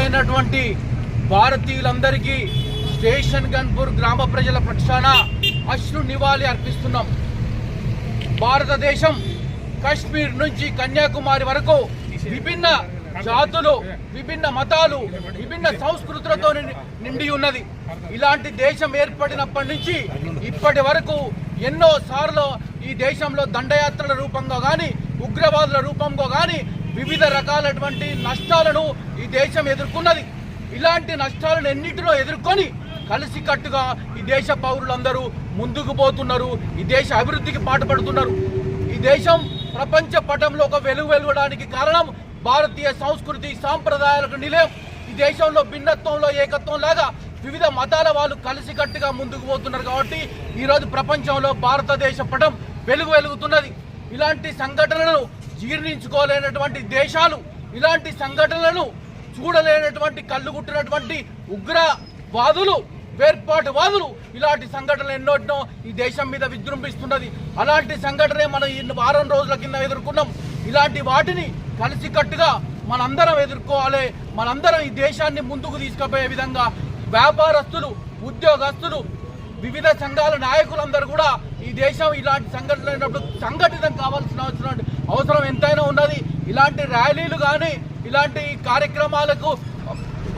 అయినటువంటి భారతీయులందరికీ స్టేషన్ గన్పూర్ గ్రామ ప్రజల పక్షాన అశ్రు నివాళి అర్పిస్తున్నాం. భారతదేశం కాశ్మీర్ నుంచి కన్యాకుమారి వరకు విభిన్న జాతులు విభిన్న మతాలు విభిన్న సంస్కృతులతో నిండి- నిండి ఉన్నది. ఇలాంటి దేశం ఏర్పడినప్పటి నుంచి ఇప్పటి వరకు ఎన్నో సార్లు ఈ దేశంలో దండయాత్రల రూపంగా కానీ ఉగ్రవాదుల రూపంగా కానీ వివిధ రకాలటువంటి నష్టాలను ఈ దేశం ఎదుర్కొన్నది. ఇలాంటి నష్టాలను ఎన్నిటిలో ఎదుర్కొని కలిసికట్టుగా ఈ దేశ పౌరులందరూ ముందుకు పోతున్నారు. ఈ దేశ అభివృద్ధికి పాటుపడుతున్నారు. ఈ దేశం ప్రపంచ పటంలో ఒక వెలుగు వెలగడానికి కారణం భారతీయ సంస్కృతి సాంప్రదాయాలకు నిలయం. ఈ దేశంలో భిన్నత్వంలో ఏకత్వం లాగా వివిధ మతాల వాళ్ళు కలిసికట్టుగా ముందుకు పోతున్నారు కాబట్టి ఈరోజు ప్రపంచంలో భారతదేశ పటం వెలుగు వెలుగుతున్నది. ఇలాంటి సంఘటనలను జీర్ణించుకోలేనటువంటి దేశాలు ఇలాంటి సంఘటనలను చూడలేనటువంటి కళ్ళు గుట్టినటువంటి ఉగ్రవాదులు వేర్పాటువాదులు ఇలాంటి సంఘటనలు ఎన్నోటినో ఈ దేశం మీద విజృంభిస్తున్నది. అలాంటి సంఘటనే మనం ఈ వారం రోజుల కింద ఎదుర్కొన్నాం. ఇలాంటి వాటిని కలిసికట్టుగా మనందరం ఎదుర్కోవాలి. మనందరం ఈ దేశాన్ని ముందుకు తీసుకుపోయే విధంగా వ్యాపారస్తులు ఉద్యోగస్తులు వివిధ సంఘాల నాయకులందరూ కూడా ఈ దేశం ఇలాంటి సంఘటనలు అయినప్పుడు సంఘటితం కావాల్సిన అవసరం అవసరం ఎంతైనా ఉన్నది. ఇలాంటి ర్యాలీలు కానీ ఇలాంటి కార్యక్రమాలకు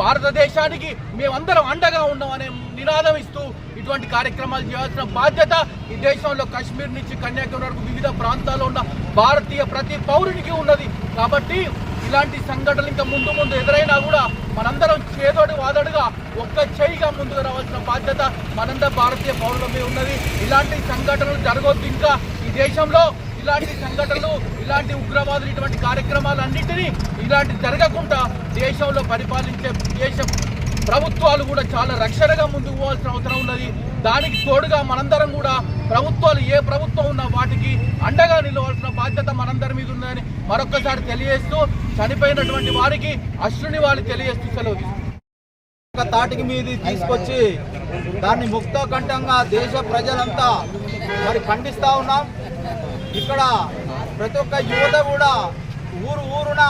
భారతదేశానికి మేమందరం అండగా ఉన్నామనే నినాదం ఇస్తూ ఇటువంటి కార్యక్రమాలు చేయాల్సిన బాధ్యత ఈ దేశంలో కాశ్మీర్ నుంచి కన్యాకుమారి వరకు వివిధ ప్రాంతాల్లో ఉన్న భారతీయ ప్రతి పౌరునికి ఉన్నది. కాబట్టి ఇలాంటి సంఘటనలు ఇంకా ముందు ముందు ఎదురైనా కూడా మనందరం చేదోడు వాదడుగా ఒక్క చేయిగా ముందుకు రావాల్సిన బాధ్యత మనందరం భారతీయ పౌరుల మీద ఉన్నది. ఇలాంటి సంఘటనలు జరగొద్దు ఇంకా ఈ దేశంలో. ఇలాంటి సంఘటనలు ఇలాంటి ఉగ్రవాదులు ఇటువంటి కార్యక్రమాలన్నింటినీ ఇలాంటి జరగకుండా దేశంలో పరిపాలించే దేశం ప్రభుత్వాలు కూడా చాలా రక్షణగా ముందుకు పోవాల్సిన అవసరం ఉన్నది. దానికి తోడుగా మనందరం కూడా ప్రభుత్వాలు ఏ ప్రభుత్వం ఉన్నా వాటికి అండగా నిలవాల్సిన బాధ్యత మనందరి మీద ఉందని మరొక్కసారి తెలియజేస్తూ చనిపోయినటువంటి వారికి అశ్రుని వాళ్ళు తెలియజేస్తూ సెలవు ఒక తాటికి మీది తీసుకొచ్చి దాన్ని ముక్తకంఠంగా దేశ ప్రజలంతా మరి ఖండిస్తా ఉన్నాం. ఇక్కడ ప్రతి ఒక్క యువత కూడా ఊరు ఊరున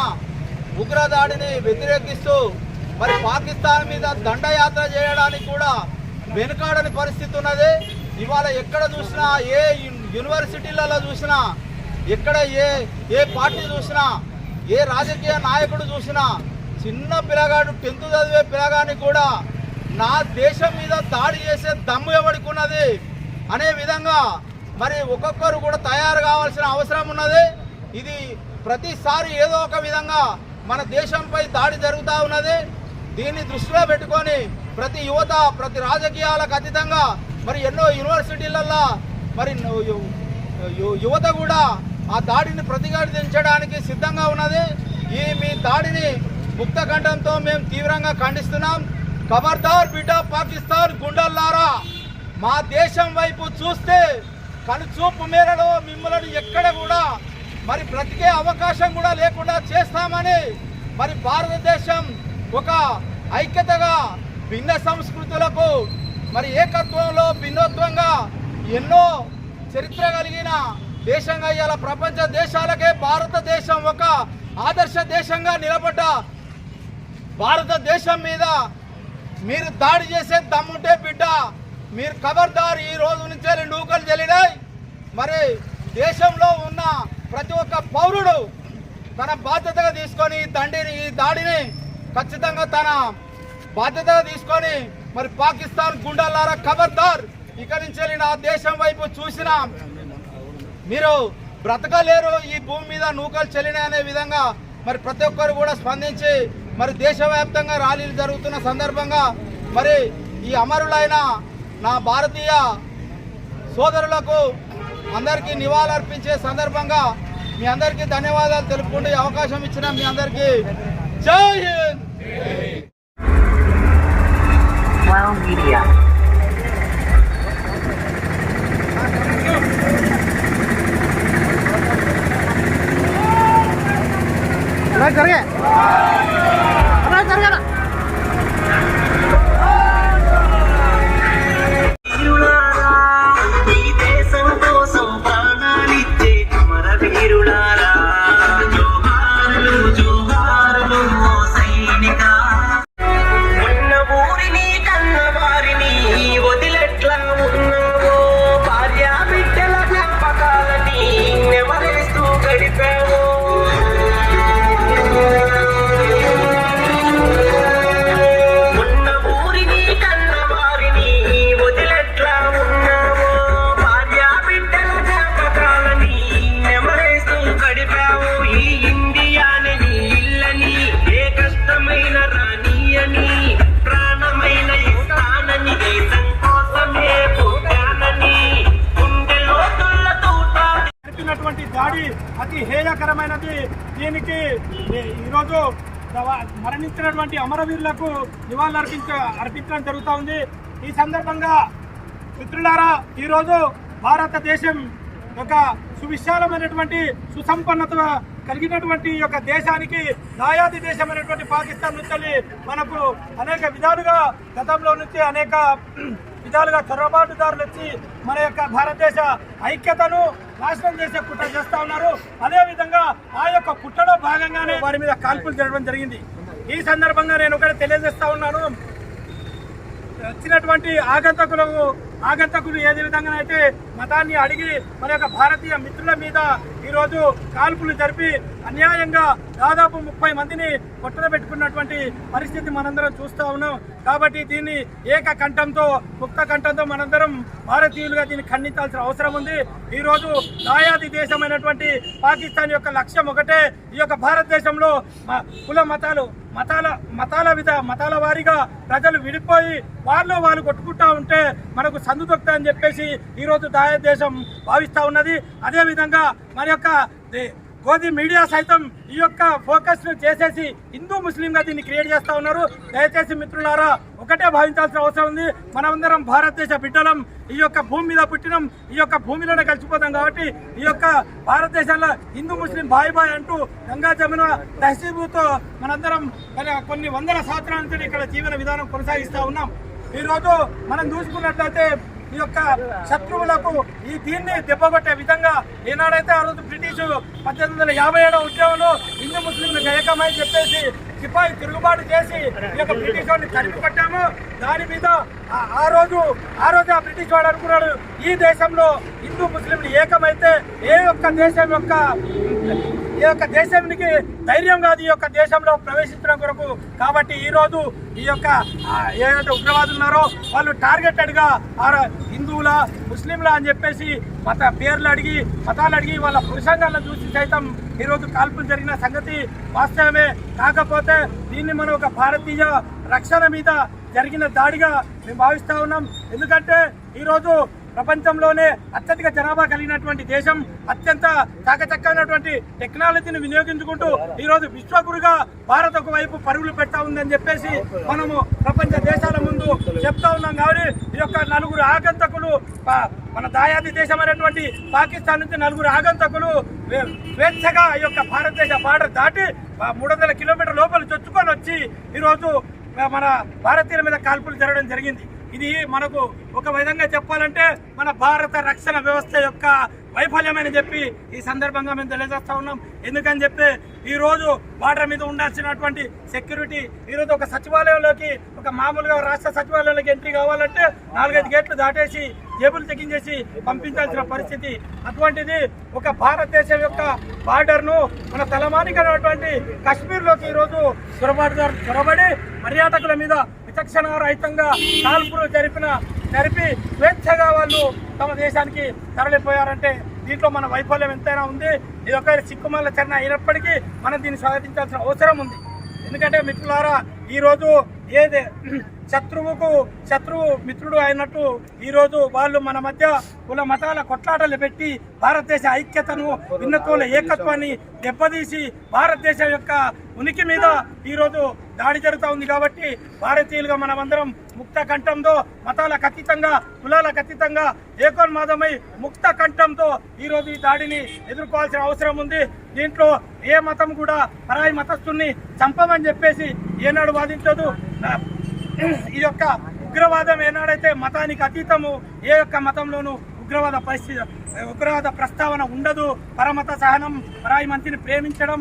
ఉగ్రదాడిని వ్యతిరేకిస్తూ మరి పాకిస్తాన్ మీద దండయాత్ర చేయడానికి కూడా వెనుకాడని పరిస్థితి ఉన్నది. ఇవాళ ఎక్కడ చూసినా ఏ యూనివర్సిటీలలో చూసినా ఎక్కడ ఏ ఏ పార్టీ చూసినా ఏ రాజకీయ నాయకుడు చూసినా చిన్న పిల్లగాడు టెన్త్ చదివే పిల్లగాని కూడా నా దేశం మీద దాడి చేసే దమ్ము ఎవరికి అనే విధంగా మరి ఒక్కొక్కరు కూడా తయారు కావాల్సిన అవసరం ఉన్నది. ఇది ప్రతిసారి ఏదో ఒక విధంగా మన దేశంపై దాడి జరుగుతూ ఉన్నది. దీన్ని దృష్టిలో పెట్టుకొని ప్రతి యువత ప్రతి రాజకీయాలకు అతీతంగా మరి ఎన్నో యూనివర్సిటీలల్లో మరి యువత కూడా ఆ దాడిని ప్రతిఘటించడానికి సిద్ధంగా ఉన్నది. ఈ మీ దాడిని ముక్త కంఠంతో మేము తీవ్రంగా ఖండిస్తున్నాం. ఖబర్దార్ బిడ్డ పాకిస్తాన్ గుండల్లారా? మా దేశం వైపు చూస్తే కనుచూపు మేరలో మిమ్మల్ని ఎక్కడ కూడా మరి బ్రతికే అవకాశం కూడా లేకుండా చేస్తామని మరి భారతదేశం ఒక ఐక్యతగా భిన్న సంస్కృతులకు మరి ఏకత్వంలో భిన్నత్వంగా ఎన్నో చరిత్ర కలిగిన దేశంగా ఇవాళ ప్రపంచ దేశాలకే భారతదేశం ఒక ఆదర్శ దేశంగా నిలబడ్డ భారతదేశం మీద మీరు దాడి చేసే దమ్ముంటే బిడ్డ మీరు ఖబర్దార్ ఈ రోజు నుంచే నూకలు చెల్లినాయి మరి దేశంలో ఉన్న ప్రతి ఒక్క పౌరుడు తన బాధ్యతగా తీసుకొని ఈ దండిని ఈ దాడిని ఖచ్చితంగా తన బాధ్యత తీసుకొని మరి పాకిస్తాన్ గుండాలారా ఖబర్దార్. ఇక్కడి నుంచి వెళ్ళిన దేశం వైపు చూసిన మీరు బ్రతకలేరు ఈ భూమి మీద నూకలు చెల్లినాయి అనే విధంగా మరి ప్రతి ఒక్కరు కూడా స్పందించి మరి దేశవ్యాప్తంగా ర్యాలీలు జరుగుతున్న సందర్భంగా మరి ఈ అమరులైన నా భారతీయ సోదరులకు అందరికీ నివాళులర్పించే సందర్భంగా మీ అందరికీ ధన్యవాదాలు తెలుపుకుంటూ అవకాశం ఇచ్చిన మీ అందరికీ జై హింద్ Wow Media. వీరులారా, బాధాకరమైనది దీనికి ఈరోజు మరణించినటువంటి అమరవీరులకు నివాళులు అర్పించ అర్పించడం జరుగుతూ ఉంది. ఈ సందర్భంగా మిత్రులారా ఈరోజు భారతదేశం యొక్క సువిశాలమైనటువంటి సుసంపన్నత కలిగినటువంటి యొక్క దేశానికి దాయాది దేశమైనటువంటి పాకిస్తాన్ నుంచి మనకు అనేక విధాలుగా గతంలో నుంచి అనేక విధాలుగా చొరబాటుదారులు వచ్చి మన యొక్క భారతదేశ ఐక్యతను నాశనం చేసే కుట్ర చేస్తా ఉన్నారు. అదేవిధంగా ఆ యొక్క కుట్రలో భాగంగానే వారి మీద కాల్పులు జరగడం జరిగింది. ఈ సందర్భంగా నేను ఒకటి తెలియజేస్తా ఉన్నాను. వచ్చినటువంటి ఆగంతకులకు ఆగంతకులు ఏ విధంగా అయితే మతాన్ని అడిగి మన యొక్క భారతీయ మిత్రుల మీద ఈరోజు కాల్పులు జరిపి అన్యాయంగా దాదాపు ముప్పై మందిని కొట్టన పెట్టుకున్నటువంటి పరిస్థితి మనందరం చూస్తూ ఉన్నాం. కాబట్టి దీన్ని ఏక కంఠంతో ముక్త కంఠంతో మనందరం భారతీయులుగా దీన్ని ఖండించాల్సిన అవసరం ఉంది. ఈరోజు దాయాది దేశమైనటువంటి పాకిస్తాన్ యొక్క లక్ష్యం ఒకటే. ఈ యొక్క భారతదేశంలో మ- కుల మతాలు మతాల మతాల విధ మతాల వారీగా ప్రజలు విడిపోయి వాళ్ళు వాళ్ళు కొట్టుకుంటా ఉంటే మనకు సందు దొక్కుతా అని చెప్పేసి ఈరోజు భారతదేశం దేశం భావిస్తూ ఉన్నది. అదేవిధంగా మన యొక్క దే- గోధి మీడియా సైతం ఈ యొక్క ఫోకస్ను చేసేసి హిందూ ముస్లింగా దీన్ని క్రియేట్ చేస్తూ ఉన్నారు. దయచేసి మిత్రులారా ఒకటే భావించాల్సిన అవసరం ఉంది. మనమందరం భారతదేశ బిడ్డలం. ఈ యొక్క భూమి మీద పుట్టినం. ఈ యొక్క భూమిలోనే కలిసిపోతాం కాబట్టి ఈ యొక్క భారతదేశంలో హిందూ ముస్లిం బాయ్ బాయ్ అంటూ గంగా జమున తహసీబుతో మనందరం కొన్ని వందల సంవత్సరాల నుంచి ఇక్కడ జీవన విధానం కొనసాగిస్తూ ఉన్నాం. ఈ రోజు మనం చూసుకున్నట్లయితే ఈ యొక్క శత్రువులకు ఈ దీన్ని దెబ్బగొట్టే విధంగా ఏనాడైతే ఆ రోజు బ్రిటిష్ పద్దెనిమిది వందల యాభై ఏడవ ఉద్యమంలో హిందూ ముస్లింలకు ఏకమై చెప్పేసి సిపాయి తిరుగుబాటు చేసి ఈ యొక్క బ్రిటిష్ వాడిని తరిపి కొట్టాము. దాని మీద ఆ- ఆ రోజు ఆ రోజు ఆ బ్రిటిష్ వాడు అనుకున్నాడు ఈ దేశంలో హిందూ ముస్లింలు ఏకమైతే ఏ ఒక్క దేశం యొక్క ఈ యొక్క దేశానికి ధైర్యం కాదు ఈ యొక్క దేశంలో ప్రవేశించడం కొరకు. కాబట్టి ఈరోజు ఈ యొక్క ఏదైతే ఉగ్రవాదులు ఉన్నారో వాళ్ళు టార్గెటెడ్గా ఆ హిందువుల ముస్లింల అని చెప్పేసి మత పేర్లు అడిగి మతాలు అడిగి వాళ్ళ పురుషంగాలను చూసి సైతం ఈరోజు కాల్పులు జరిగిన సంగతి వాస్తవమే. కాకపోతే దీన్ని మనం ఒక భారతీయ రక్షణ మీద జరిగిన దాడిగా మేము భావిస్తూ ఉన్నాం. ఎందుకంటే ఈరోజు ప్రపంచంలోనే అత్యధిక జనాభా కలిగినటువంటి దేశం అత్యంత చాకచక్కమైనటువంటి టెక్నాలజీని వినియోగించుకుంటూ ఈరోజు విశ్వగురుగా భారత్ ఒకవైపు పరుగులు పెడతా ఉందని చెప్పేసి మనము ప్రపంచ దేశాల ముందు చెప్తా ఉన్నాం కాబట్టి ఈ యొక్క నలుగురు ఆగంతకులు మన దాయాది దేశమైనటువంటి పాకిస్తాన్ నుంచి నలుగురు ఆగంతకులు వే- స్వేచ్ఛగా ఈ యొక్క భారతదేశ బార్డర్ దాటి మూడు వందల కిలోమీటర్ లోపల చొచ్చుకొని వచ్చి ఈరోజు మన భారతీయుల మీద కాల్పులు జరగడం జరిగింది. ఇది మనకు ఒక విధంగా చెప్పాలంటే మన భారత రక్షణ వ్యవస్థ యొక్క వైఫల్యమని చెప్పి ఈ సందర్భంగా మేము తెలియజేస్తా ఉన్నాం. ఎందుకని చెప్పి ఈరోజు బార్డర్ మీద ఉండాల్సినటువంటి సెక్యూరిటీ ఈరోజు ఒక సచివాలయంలోకి ఒక మామూలుగా రాష్ట్ర సచివాలయంలోకి ఎంట్రీ కావాలంటే నాలుగైదు గేట్లు దాటేసి జేబులు చెకింగ్ చేసి పంపించాల్సిన పరిస్థితి. అటువంటిది ఒక భారతదేశం యొక్క బార్డర్ను మన తలమానికైనటువంటి కాశ్మీర్లోకి ఈరోజు రోజు చొరబడి పర్యాటకుల మీద విచక్షణ రహితంగా కాల్పులు జరిపిన జరిపి స్వేచ్ఛగా వాళ్ళు తమ దేశానికి తరలిపోయారంటే దీంట్లో మన వైఫల్యం ఎంతైనా ఉంది. ఇది ఒక చిక్కుమల్ల చరణ అయినప్పటికీ మనం దీన్ని స్వాగతించాల్సిన అవసరం ఉంది. ఎందుకంటే మిత్రులారా ఈరోజు ఏదే శత్రువుకు శత్రువు మిత్రుడు అయినట్టు ఈరోజు వాళ్ళు మన మధ్య కుల మతాల కొట్లాటలు పెట్టి భారతదేశ ఐక్యతను భిన్నత్వంలో ఏకత్వాన్ని దెబ్బతీసి భారతదేశం యొక్క ఉనికి మీద ఈరోజు దాడి జరుగుతూ ఉంది కాబట్టి భారతీయులుగా మనమందరం ముక్త కంఠంతో మతాలకు అతీతంగా కులాలకు అతీతంగా ఏకోన్మాదమై ముక్త కంఠంతో ఈరోజు ఈ దాడిని ఎదుర్కోవాల్సిన అవసరం ఉంది. దీంట్లో ఏ మతం కూడా పరాయి మతస్థుల్ని చంపమని చెప్పేసి ఏనాడు వాదించదు. ఈ యొక్క ఉగ్రవాదం ఏనాడైతే మతానికి అతీతము ఏ యొక్క మతంలోనూ ఉగ్రవాద పరిస్థితి ఉగ్రవాద ప్రస్తావన ఉండదు. పరమత సహనం పరాయి మంత్రిని ప్రేమించడం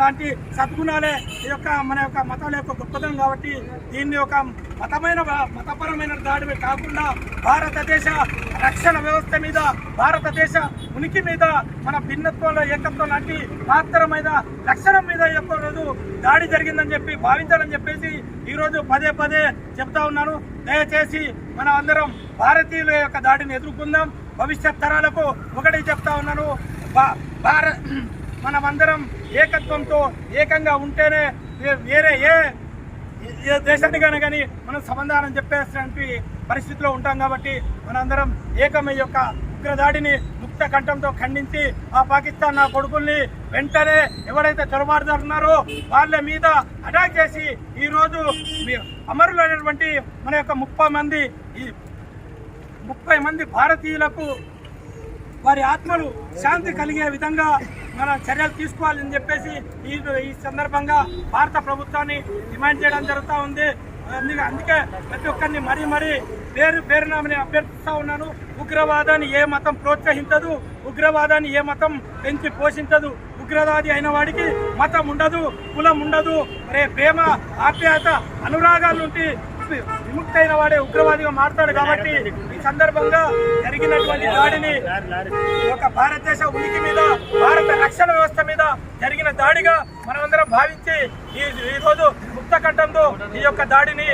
లాంటి సద్గుణాలే ఈ యొక్క మన యొక్క మతాల యొక్క గొప్పతనం కాబట్టి దీన్ని ఒక మతమైన మతపరమైన దాడి కాకుండా భారతదేశ రక్షణ వ్యవస్థ మీద భారతదేశ ఉనికి మీద మన భిన్నత్వంలో ఏకత్వం లాంటి మాత్రం మీద లక్షణం మీద ఎక్కువ యొక్క రోజు దాడి జరిగిందని చెప్పి భావించాలని చెప్పేసి ఈరోజు పదే పదే చెప్తా ఉన్నాను. దయచేసి మన అందరం భారతీయుల యొక్క దాడిని ఎదుర్కొందాం. భవిష్యత్ తరాలకు ఒకటి చెప్తా ఉన్నాను. భారత్ మనమందరం ఏకత్వంతో ఏకంగా ఉంటేనే వేరే ఏ ఏ దేశానికైనా కానీ మనం సమాధానం చెప్పేసినటువంటి పరిస్థితిలో ఉంటాం కాబట్టి మనందరం ఏకమై యొక్క ఉగ్రదాడిని ముక్త ముక్త కంఠంతో ఖండించి ఆ పాకిస్తాన్ నా కొడుకుల్ని వెంటనే ఎవరైతే చొరబాటుదారున్నారో వాళ్ళ మీద అటాక్ చేసి ఈరోజు అమరులైనటువంటి మన యొక్క ముప్పై మంది ఈ ముప్పై మంది భారతీయులకు వారి ఆత్మలు శాంతి కలిగే విధంగా మన చర్యలు తీసుకోవాలని చెప్పేసి ఈ ఈ సందర్భంగా భారత ప్రభుత్వాన్ని డిమాండ్ చేయడం జరుగుతూ ఉంది. అందుకే అందుకే ప్రతి ఒక్కరిని మరీ మరీ పేరు పేరునామని అభ్యర్థిస్తా ఉన్నాను. ఉగ్రవాదాన్ని ఏ మతం ప్రోత్సహించదు ఉగ్రవాదాన్ని ఏ మతం పెంచి పోషించదు. ఉగ్రవాది అయిన వాడికి మతం ఉండదు కులం ఉండదు రే ప్రేమ ఆప్యాయత అనురాగాల నుండి విముక్తైన వాడే ఉగ్రవాదిగా మారుతాడు కాబట్టి ఈ సందర్భంగా జరిగినటువంటి దాడిని ఈ భారతదేశ ఉనికి మీద భారత రక్షణ వ్యవస్థ మీద జరిగిన దాడిగా మనమందరం భావించి ఈ ఈరోజు ముక్తకంఠంతో ఈ యొక్క దాడిని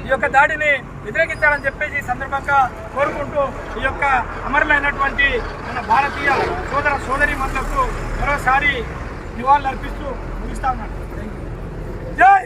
ఈ యొక్క దాడిని వ్యతిరేకించాలని చెప్పేసి ఈ సందర్భంగా కోరుకుంటూ ఈ యొక్క అమరులైనటువంటి మన భారతీయ సోదర సోదరి మనులకు మరోసారి నివాళులు అర్పిస్తూ ముగిస్తా ఉన్నాను. జై